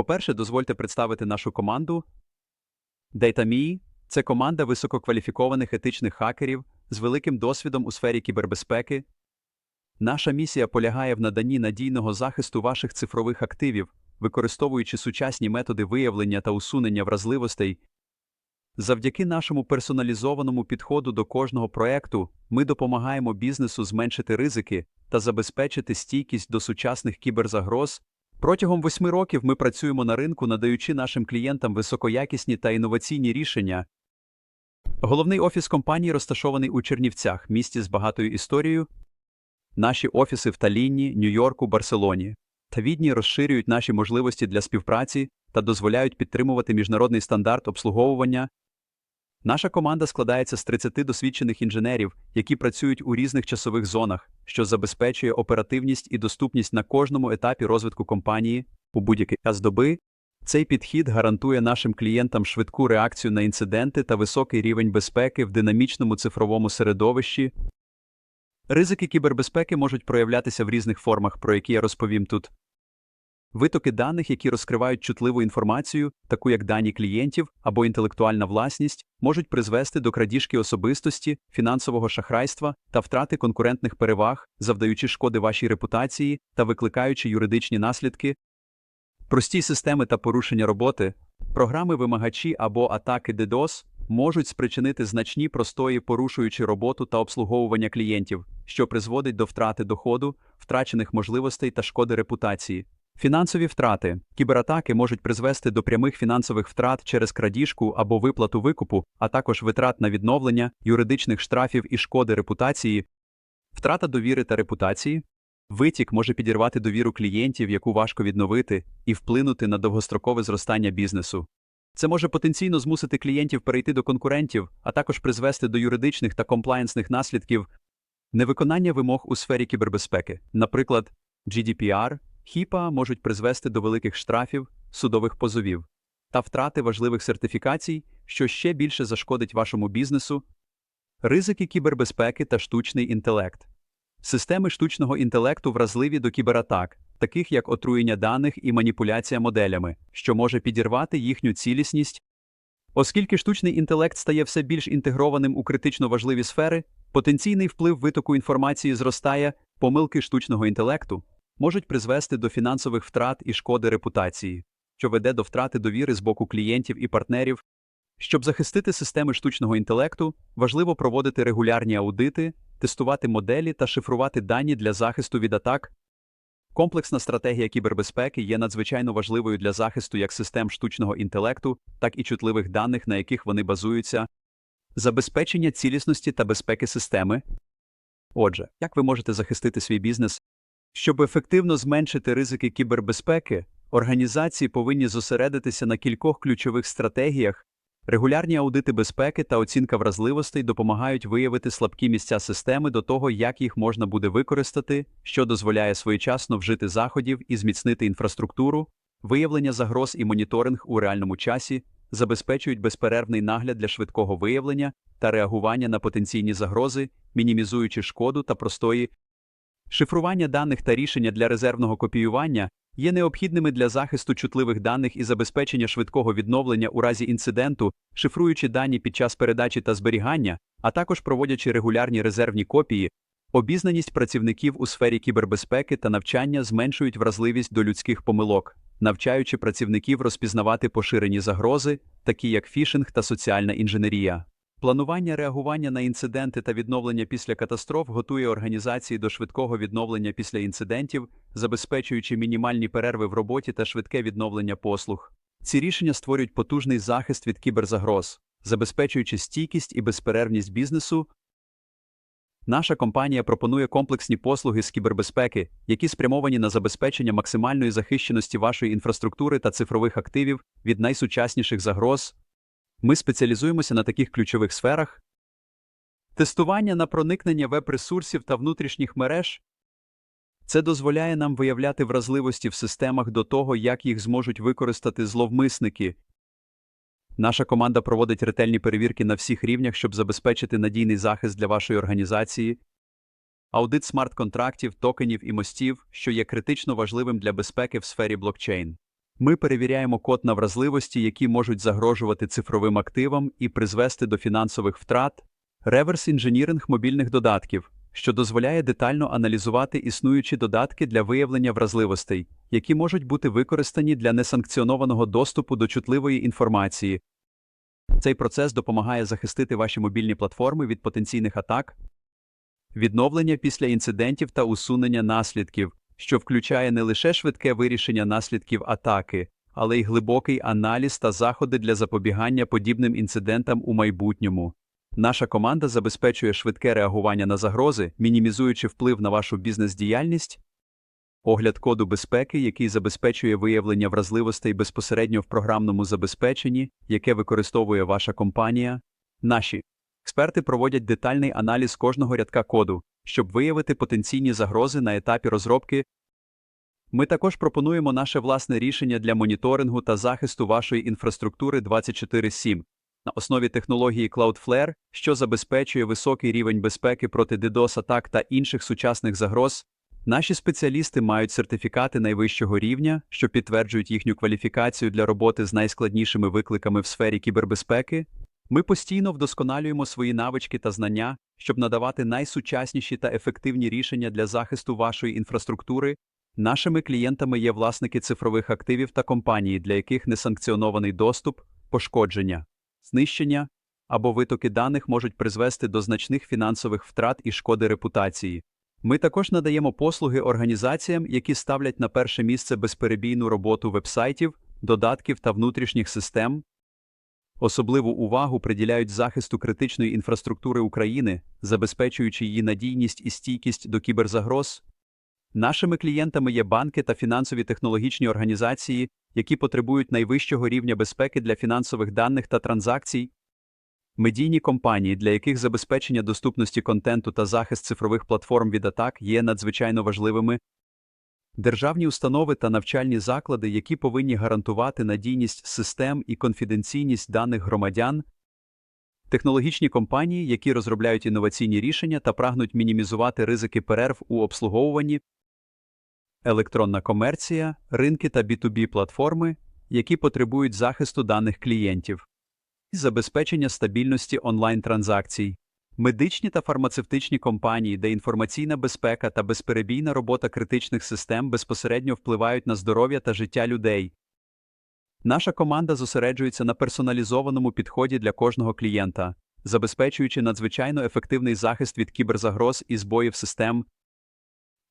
По-перше, дозвольте представити нашу команду. DataMe – це команда висококваліфікованих етичних хакерів з великим досвідом у сфері кібербезпеки. Наша місія полягає в наданні надійного захисту ваших цифрових активів, використовуючи сучасні методи виявлення та усунення вразливостей. Завдяки нашому персоналізованому підходу до кожного проекту ми допомагаємо бізнесу зменшити ризики та забезпечити стійкість до сучасних кіберзагроз. Протягом восьми років ми працюємо на ринку, надаючи нашим клієнтам високоякісні та інноваційні рішення. Головний офіс компанії розташований у Чернівцях, місті з багатою історією. Наші офіси в Таллінні, Нью-Йорку, Барселоні та Відні розширюють наші можливості для співпраці та дозволяють підтримувати міжнародний стандарт обслуговування. Наша команда складається з 30 досвідчених інженерів, які працюють у різних часових зонах, що забезпечує оперативність і доступність на кожному етапі розвитку компанії у будь-який час доби. Цей підхід гарантує нашим клієнтам швидку реакцію на інциденти та високий рівень безпеки в динамічному цифровому середовищі. Ризики кібербезпеки можуть проявлятися в різних формах, про які я розповім тут. Витоки даних, які розкривають чутливу інформацію, таку як дані клієнтів або інтелектуальна власність, можуть призвести до крадіжки особистості, фінансового шахрайства та втрати конкурентних переваг, завдаючи шкоди вашій репутації та викликаючи юридичні наслідки. Прості системи та порушення роботи, програми вимагачі або атаки DDoS можуть спричинити значні простої, порушуючи роботу та обслуговування клієнтів, що призводить до втрати доходу, втрачених можливостей та шкоди репутації. Фінансові втрати кібератаки можуть призвести до прямих фінансових втрат через крадіжку або виплату викупу, а також витрат на відновлення, юридичних штрафів і шкоди репутації, втрата довіри та репутації. Витік може підірвати довіру клієнтів, яку важко відновити, і вплинути на довгострокове зростання бізнесу. Це може потенційно змусити клієнтів перейти до конкурентів, а також призвести до юридичних та комплаєнсних наслідків невиконання вимог у сфері кібербезпеки, наприклад, GDPR, HIPAA можуть призвести до великих штрафів, судових позовів та втрати важливих сертифікацій, що ще більше зашкодить вашому бізнесу. Ризики кібербезпеки та штучний інтелект. Системи штучного інтелекту вразливі до кібератак, таких як отруєння даних і маніпуляція моделями, що може підірвати їхню цілісність. Оскільки штучний інтелект стає все більш інтегрованим у критично важливі сфери, потенційний вплив витоку інформації зростає, помилки штучного інтелекту можуть призвести до фінансових втрат і шкоди репутації, що веде до втрати довіри з боку клієнтів і партнерів. Щоб захистити системи штучного інтелекту, важливо проводити регулярні аудити, тестувати моделі та шифрувати дані для захисту від атак. Комплексна стратегія кібербезпеки є надзвичайно важливою для захисту як систем штучного інтелекту, так і чутливих даних, на яких вони базуються, забезпечення цілісності та безпеки системи. Отже, як ви можете захистити свій бізнес? Щоб ефективно зменшити ризики кібербезпеки, організації повинні зосередитися на кількох ключових стратегіях. Регулярні аудити безпеки та оцінка вразливостей допомагають виявити слабкі місця системи до того, як їх можна буде використати, що дозволяє своєчасно вжити заходів і зміцнити інфраструктуру, виявлення загроз і моніторинг у реальному часі, забезпечують безперервний нагляд для швидкого виявлення та реагування на потенційні загрози, мінімізуючи шкоду та простої Шифрування даних та рішення для резервного копіювання є необхідними для захисту чутливих даних і забезпечення швидкого відновлення у разі інциденту, шифруючи дані під час передачі та зберігання, а також проводячи регулярні резервні копії. Обізнаність працівників у сфері кібербезпеки та навчання зменшують вразливість до людських помилок, навчаючи працівників розпізнавати поширені загрози, такі як фішинг та соціальна інженерія. Планування реагування на інциденти та відновлення після катастроф готує організації до швидкого відновлення після інцидентів, забезпечуючи мінімальні перерви в роботі та швидке відновлення послуг. Ці рішення створюють потужний захист від кіберзагроз, забезпечуючи стійкість і безперервність бізнесу. Наша компанія пропонує комплексні послуги з кібербезпеки, які спрямовані на забезпечення максимальної захищеності вашої інфраструктури та цифрових активів від найсучасніших загроз. Ми спеціалізуємося на таких ключових сферах: тестування на проникнення веб-ресурсів та внутрішніх мереж. Це дозволяє нам виявляти вразливості в системах до того, як їх зможуть використати зловмисники. Наша команда проводить ретельні перевірки на всіх рівнях, щоб забезпечити надійний захист для вашої організації, аудит смарт-контрактів, токенів і мостів, що є критично важливим для безпеки в сфері блокчейн. Ми перевіряємо код на вразливості, які можуть загрожувати цифровим активам і призвести до фінансових втрат, реверс інженіринг мобільних додатків, що дозволяє детально аналізувати існуючі додатки для виявлення вразливостей, які можуть бути використані для несанкціонованого доступу до чутливої інформації. Цей процес допомагає захистити ваші мобільні платформи від потенційних атак, відновлення після інцидентів та усунення наслідків, що включає не лише швидке вирішення наслідків атаки, але й глибокий аналіз та заходи для запобігання подібним інцидентам у майбутньому. Наша команда забезпечує швидке реагування на загрози, мінімізуючи вплив на вашу бізнес-діяльність, огляд коду безпеки, який забезпечує виявлення вразливостей безпосередньо в програмному забезпеченні, яке використовує ваша компанія. Наші експерти проводять детальний аналіз кожного рядка коду, щоб виявити потенційні загрози на етапі розробки. Ми також пропонуємо наше власне рішення для моніторингу та захисту вашої інфраструктури 24/7 на основі технології Cloudflare, що забезпечує високий рівень безпеки проти DDoS-атак та інших сучасних загроз. Наші спеціалісти мають сертифікати найвищого рівня, що підтверджують їхню кваліфікацію для роботи з найскладнішими викликами в сфері кібербезпеки. Ми постійно вдосконалюємо свої навички та знання, щоб надавати найсучасніші та ефективні рішення для захисту вашої інфраструктури. Нашими клієнтами є власники цифрових активів та компанії, для яких несанкціонований доступ, пошкодження, знищення або витоки даних можуть призвести до значних фінансових втрат і шкоди репутації. Ми також надаємо послуги організаціям, які ставлять на перше місце безперебійну роботу вебсайтів, додатків та внутрішніх систем. Особливу увагу приділяють захисту критичної інфраструктури України, забезпечуючи її надійність і стійкість до кіберзагроз. Нашими клієнтами є банки та фінансові технологічні організації, які потребують найвищого рівня безпеки для фінансових даних та транзакцій, медійні компанії, для яких забезпечення доступності контенту та захист цифрових платформ від атак є надзвичайно важливими, державні установи та навчальні заклади, які повинні гарантувати надійність систем і конфіденційність даних громадян, технологічні компанії, які розробляють інноваційні рішення та прагнуть мінімізувати ризики перерв у обслуговуванні, електронна комерція, ринки та B2B платформи, які потребують захисту даних клієнтів, забезпечення стабільності онлайн-транзакцій, медичні та фармацевтичні компанії, де інформаційна безпека та безперебійна робота критичних систем безпосередньо впливають на здоров'я та життя людей. Наша команда зосереджується на персоналізованому підході для кожного клієнта, забезпечуючи надзвичайно ефективний захист від кіберзагроз і збоїв систем.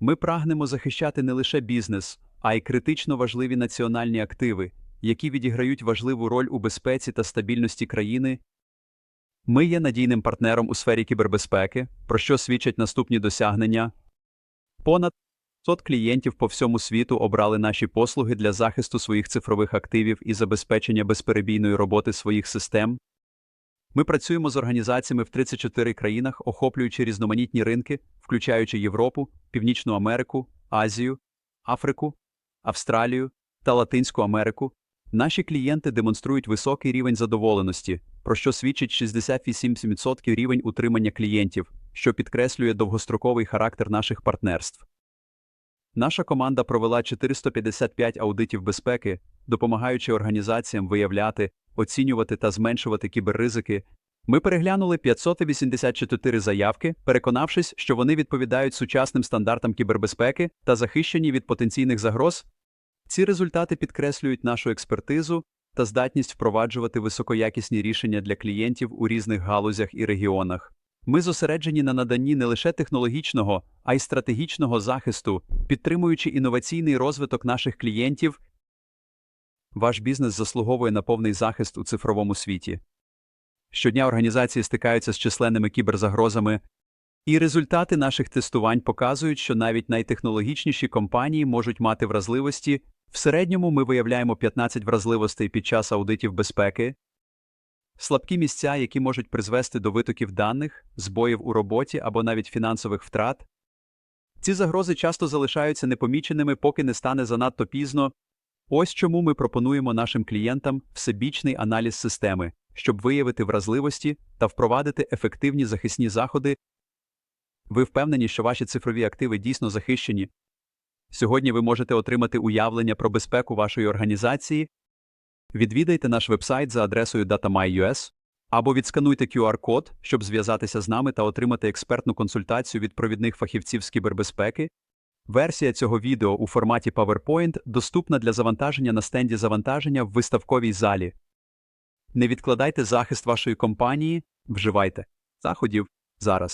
Ми прагнемо захищати не лише бізнес, а й критично важливі національні активи, які відіграють важливу роль у безпеці та стабільності країни. Ми є надійним партнером у сфері кібербезпеки, про що свідчать наступні досягнення. Понад 100 клієнтів по всьому світу обрали наші послуги для захисту своїх цифрових активів і забезпечення безперебійної роботи своїх систем. Ми працюємо з організаціями в 34 країнах, охоплюючи різноманітні ринки, включаючи Європу, Північну Америку, Азію, Африку, Австралію та Латинську Америку. Наші клієнти демонструють високий рівень задоволеності, про що свідчить 68% рівень утримання клієнтів, що підкреслює довгостроковий характер наших партнерств. Наша команда провела 455 аудитів безпеки, допомагаючи організаціям виявляти, оцінювати та зменшувати кіберризики. Ми переглянули 584 заявки, переконавшись, що вони відповідають сучасним стандартам кібербезпеки та захищені від потенційних загроз. Ці результати підкреслюють нашу експертизу та здатність впроваджувати високоякісні рішення для клієнтів у різних галузях і регіонах. Ми зосереджені на наданні не лише технологічного, а й стратегічного захисту, підтримуючи інноваційний розвиток наших клієнтів. Ваш бізнес заслуговує на повний захист у цифровому світі. Щодня організації стикаються з численними кіберзагрозами, і результати наших тестувань показують, що навіть найтехнологічніші компанії можуть мати вразливості. В середньому ми виявляємо 15 вразливостей під час аудитів безпеки, слабкі місця, які можуть призвести до витоків даних, збоїв у роботі або навіть фінансових втрат. Ці загрози часто залишаються непоміченими, поки не стане занадто пізно. Ось чому ми пропонуємо нашим клієнтам всебічний аналіз системи, щоб виявити вразливості та впровадити ефективні захисні заходи. Ви впевнені, що ваші цифрові активи дійсно захищені? Сьогодні ви можете отримати уявлення про безпеку вашої організації. Відвідайте наш вебсайт за адресою datamai.us або відскануйте QR-код, щоб зв'язатися з нами та отримати експертну консультацію від провідних фахівців з кібербезпеки. Версія цього відео у форматі PowerPoint доступна для завантаження на стенді завантаження в виставковій залі. Не відкладайте захист вашої компанії, вживайте заходів зараз.